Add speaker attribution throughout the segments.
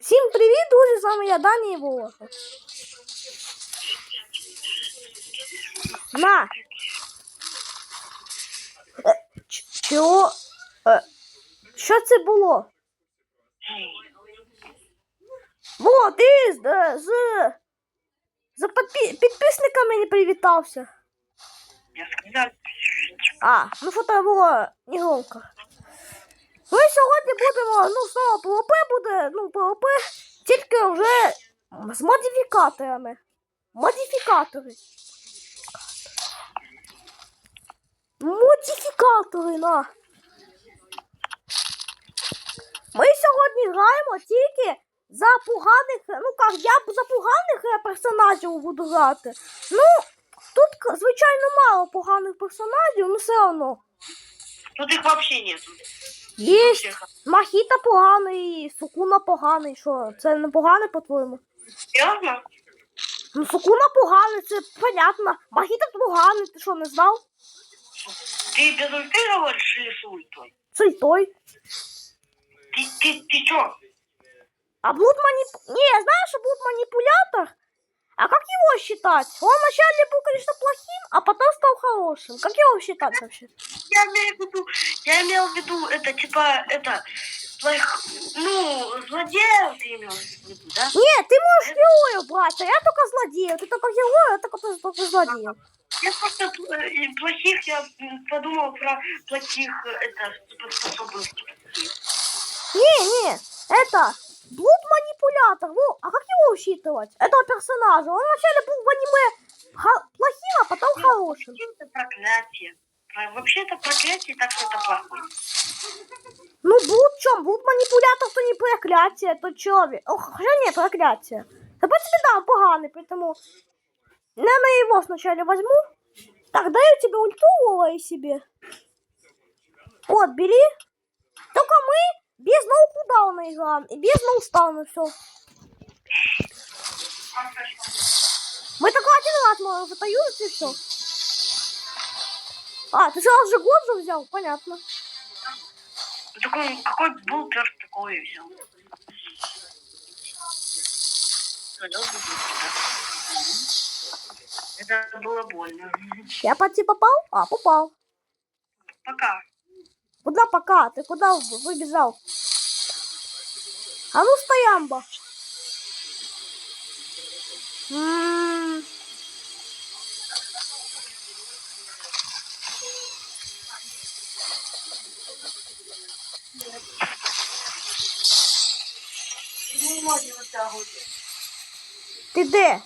Speaker 1: Всім привіт, друзі! З вами я Дані і Волоха. На! Е, Чого? Е, Що це було? Во, ти з, е, з, з підпи- підписниками не привітався.
Speaker 2: Я сказал,
Speaker 1: А, ну що це було не громко. Ми сьогодні будемо, ну, знову ПВП буде, ну, ПВП, тільки вже з модифікаторами. Модифікатори. Модифікатори, на. Ми сьогодні граємо тільки за поганих, ну як, я за поганих е, персонажів буду грати. Ну, тут, звичайно, мало поганих персонажів, ну все одно.
Speaker 2: тут их вообще нет.
Speaker 1: Є
Speaker 2: Всех.
Speaker 1: Махіта поганий, Сукуна поганий. Що, це не погане, по-твоєму?
Speaker 2: Серьезно?
Speaker 1: Ну, Сукуна поганий, це понятно. Махіта поганий, ти що, не знав?
Speaker 2: Ты без ульты говоришь или с ультой?
Speaker 1: Це й той.
Speaker 2: Ты, ты, ты чё?
Speaker 1: А блуд маніп... Не, я знаю, что блуд манипулятор. А как его считать? Он вначале был, конечно, плохим, а потом стал хорошим. Как его считать вообще?
Speaker 2: Я имею в виду, я имел в виду, это типа, это, плох- ну, злодеев ты имел в виду, да?
Speaker 1: Нет, ты можешь героев брать, а я только злодеев. Ты только герой, а только, только злодеев.
Speaker 2: Я просто э, плохих, я подумал про плохих, это, типа, способностей.
Speaker 1: Не, не, это блуд манипулятор. Во, а как его считывать? Этого персонажа. Он вначале был в аниме плохим, а потом хорошим.
Speaker 2: Вообще это проклятие. Про- Вообще это проклятие, так что это плохое.
Speaker 1: Ну, блуд чем? Блуд манипулятор, то не проклятие, то человек. Ох, хотя не проклятие. Да тебе дам поганый, поэтому... Наверное, его сначала возьму. Так, даю тебе ульту ловай себе. Вот, бери. Только мы без ноукудауна играем. И без ноустауна все. Мы только один раз можем затаюжить и все. А, ты сразу же же взял? Понятно.
Speaker 2: Такой, какой был перс, такой взял. Это было больно.
Speaker 1: Я по тебе попал? А, попал.
Speaker 2: Пока.
Speaker 1: Куда пока? Ты куда вы- выбежал? А ну стоямба. М,
Speaker 2: Не можем вытягивать.
Speaker 1: Ти де?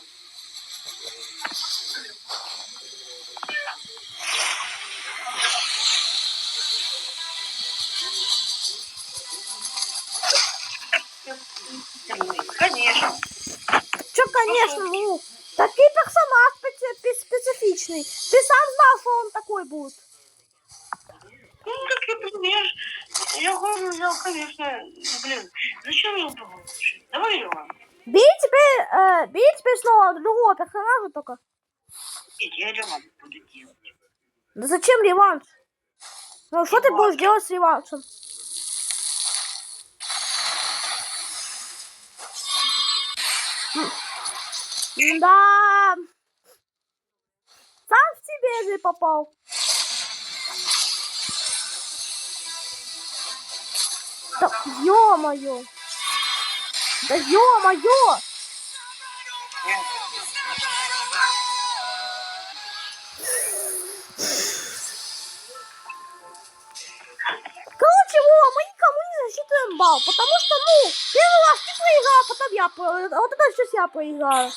Speaker 2: Конечно,
Speaker 1: ну, такий персонаж специ- спе- специфічний. Ти сам знав, що він такий буде.
Speaker 2: Ну, так я понимаешь, я голову взял, конечно. Блин, зачем его вообще? Давай его.
Speaker 1: Бери теперь, э, бери теперь снова другого персонажа только.
Speaker 2: Нет, я реванш буду делать.
Speaker 1: Да зачем реванш? Ну, что ты будешь делать с реваншем? М, Да. Сам в себе же попал. Да ё-моё. Да ё-моё. Короче, Вова, мы никому не засчитываем балл, потому что, ну, первый раз ты проиграл, а потом я проиграл, а вот это сейчас я проиграю.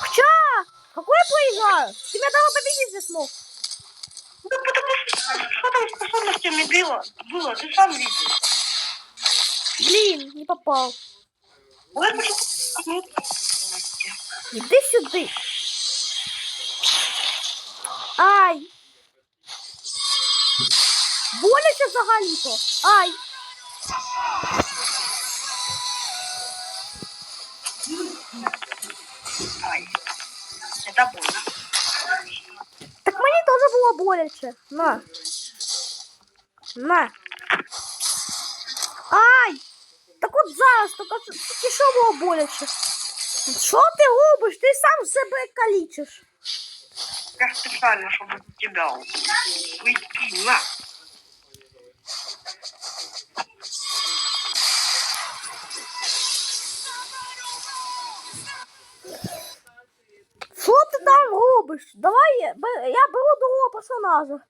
Speaker 1: Хотя, какой я проиграю? Ты меня даже победить не смог.
Speaker 2: Ну, потому что что там с способностями было? Было, ты сам видел.
Speaker 1: Блин, не попал.
Speaker 2: Ой, блин. Нет. способности.
Speaker 1: Иди сюда. Ай. Боляче взагалі-то. Ай.
Speaker 2: Ай. Это больно.
Speaker 1: Так мені теж було боляче. На. На. Ай! Так от зараз, тільки тільки що було боляче. Що ти робиш? Ти сам себе калічиш.
Speaker 2: Я специально, чтобы тебя выйти на.
Speaker 1: Робиш? Давай я, беру другого персонажа.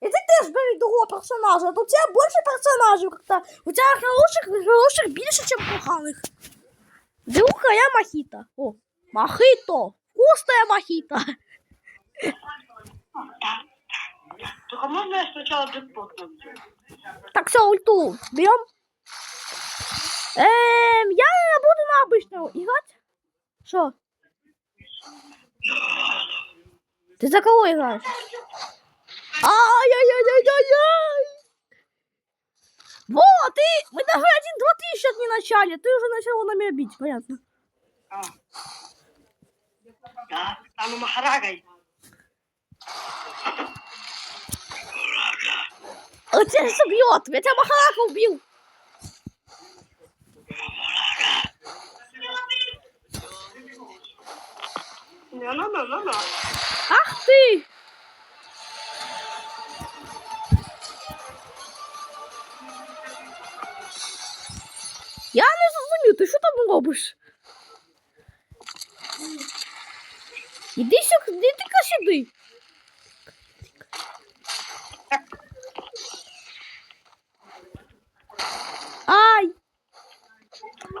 Speaker 1: І ти теж бери другого персонажа. Тут у тебе більше персонажів как-то. У тебе хороших, хороших більше, ніж поганих. Друга я мохіта. О, мохито. Вкусная мохіта.
Speaker 2: Только можно я сначала джекпот?
Speaker 1: Так, все, ульту. Берем. Эм, я буду на обычную играть. Что? Ты за кого играешь? Ай-яй-яй-яй-яй! Вот, ты, мы даже один-два три сейчас не начали, ты уже начал нами бить, понятно.
Speaker 2: Да, стану Махарагой.
Speaker 1: Он тебя сейчас убьет, я тебя Махарака убил.
Speaker 2: Не-на-на-на-на.
Speaker 1: Ах ты! Я не зрозумів, ти що там робиш? Іди сюди, іди тільки сюди. Ай!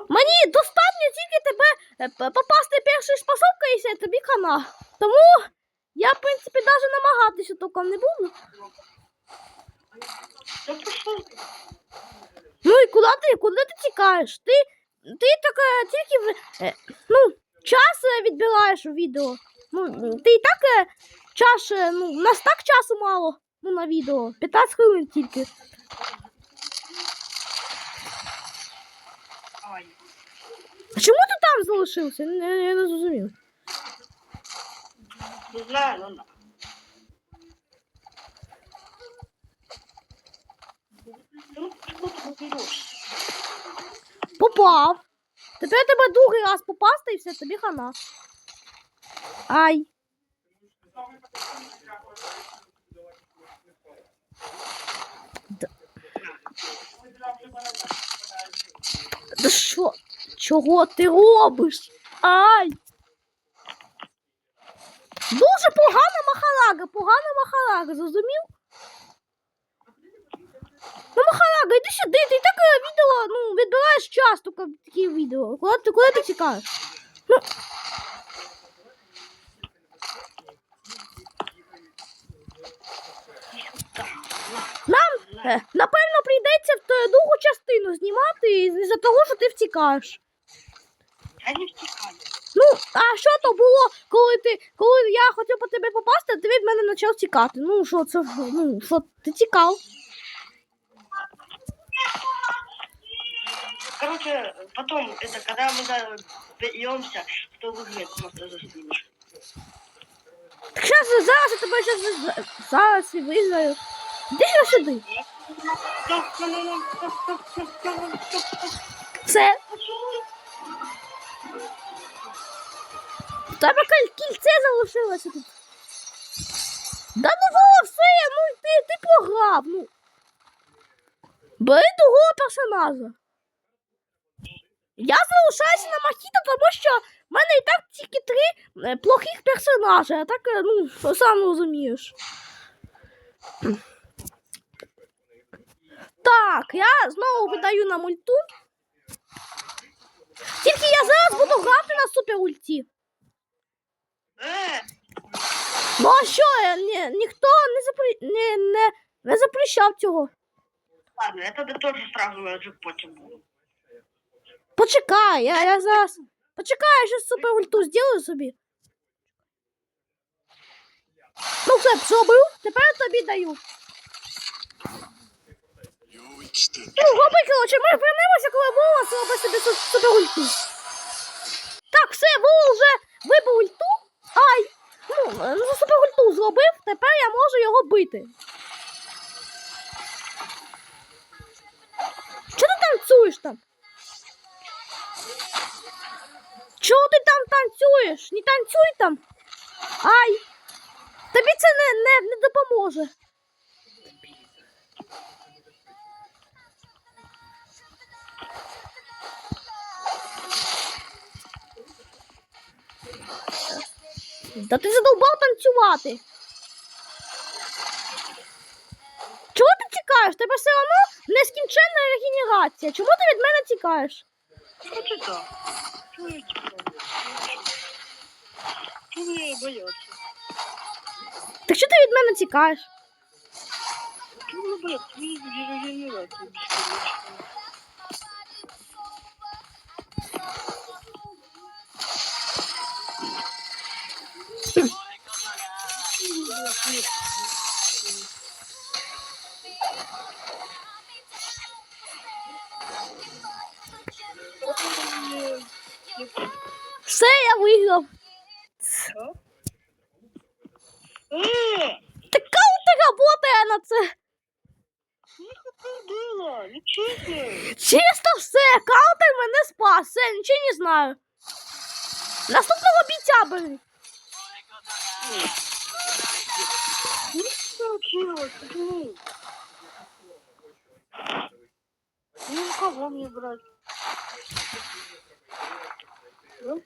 Speaker 1: Мені достатньо тільки тебе е, п- попасти першою способкою, і все, тобі хана. Тому тільки не буду. Ну і куди ти? Куди ти тікаєш? Ти, ти так тільки е, ну, час е, відбираєш у відео. Ну, ти і так е, час, ну, у нас так часу мало ну, на відео. 15 хвилин тільки. А чому ти там залишився? Я, я не зрозумів.
Speaker 2: Не знаю, ну, но... Ну, что ты берешь?
Speaker 1: Попав. Тепер тебе другий раз попасти і все, тобі хана. Ай. Д- Да що? Чого ти робиш? Ай. Дуже погана махалага, погана махалага, зрозумів? Ну, Махалага, іди сюди, ти так е, відео, ну, відбираєш час тільки такі відео. Куди ти, куди ти тікаєш? Ну. Нам, е, напевно, прийдеться в другу частину знімати із-за того, що ти втікаєш.
Speaker 2: Я не втекаю.
Speaker 1: Ну, а що то було, коли ти, коли я хотів по тебе попасти, а ти від мене почав тікати. Ну, що це, ну, що, ти тікав.
Speaker 2: Короче, потом, это, когда мы доберемся, что выиграет, просто заснимешь.
Speaker 1: Так зараз, зараз я тебе зараз, зараз і виграю. Іди ще сюди. Все. В тебе кіль- кільце залишилося тут. Да ну во, все, ну ти, ти програв, ну. Бери другого персонажа. Я залишаюся на Махіто, тому що в мене і так тільки три е, плохих персонажа, а так, е, ну, сам розумієш. Так, я знову видаю на мульту. Тільки я зараз буду грати на супер ульті. Ну а що, ні, ніхто не, запри... не, не, не запрещав цього.
Speaker 2: Ладно, я тогда тоже сразу на джекпоте буду.
Speaker 1: Почекай, я, я зараз. Почекай, я щас супер ульту зроблю собі. Ну все, зробив, тепер тобі даю. Ну, роби, коротше, ми вернемося, коли Вова зробить собі су- супер ульту. Так, все, Вова вже вибив ульту. Ай! Ну, е, ну, супер ульту зробив, тепер я можу його бити. Танцюєш там? Чого ти там танцюєш? Не танцюй там. Ай! Тобі це не, не, не допоможе. Да ти задовбав танцювати. Чого ти тікаєш? Тебе все одно нескінченна регенерація. Чому ти від мене тікаєш?
Speaker 2: Так.
Speaker 1: Так що ти від мене тікаєш?
Speaker 2: Безконечно.
Speaker 1: Все, я виграв.
Speaker 2: Е,
Speaker 1: Така у работає на це.
Speaker 2: ти.
Speaker 1: Чисто все, каунтер мене спас, все, нічого не знаю. Наступного бійця бери.
Speaker 2: Ну, кого мне брать? Что.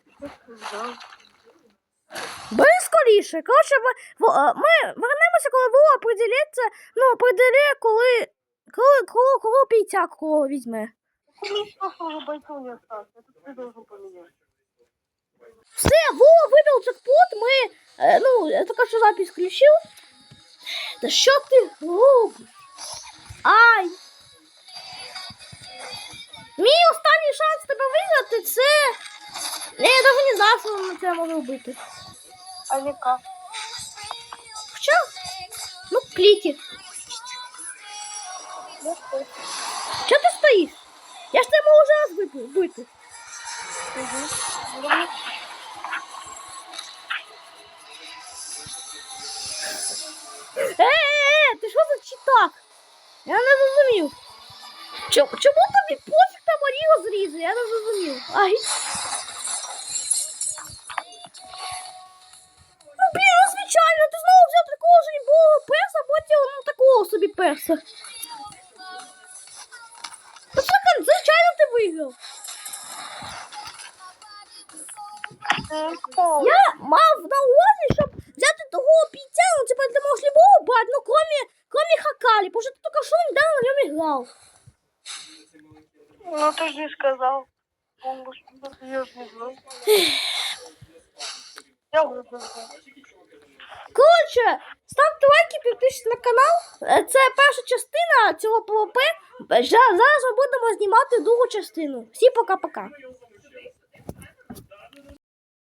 Speaker 1: Бери скоріше. Коротше, ми, ми вернемося, коли Вова определиться, ну, определяє, коли, коли, коли, коли бійця кого візьме.
Speaker 2: Все
Speaker 1: Вова вибив джекпот, ми, е, ну, я тільки що запись включив. Та що ти робиш? Ай! Мій останній шанс тебе виграти це. Я навіть не знав, що на це можу робити.
Speaker 2: А Вика?
Speaker 1: Хоча? Ну, кліки. Чого ти стоїш? Я ж тебе вже раз випи- вбити. Е-е-е, ти що за читак? Я не зрозумів. Чому, тобі пофіг там Маріо зріже? Я не зрозумів. Ай. Такого собі перса. Ну, слухай, звичайно, ти виграв. Я мав на увазі, щоб взяти того бійця, ну, типа, ти можеш любого брати, ну, кроме, кроме Хакалі, потому що ти тільки що недавно на ньому грав.
Speaker 2: Ну, ты же не сказал. Он бы что-то я ж не знал. Я уже знал.
Speaker 1: Коротше, ставте лайки, підпишіться на канал. Е, Це перша частина цього ПВП. Зараз ми будемо знімати другу частину. Всі пока-пока.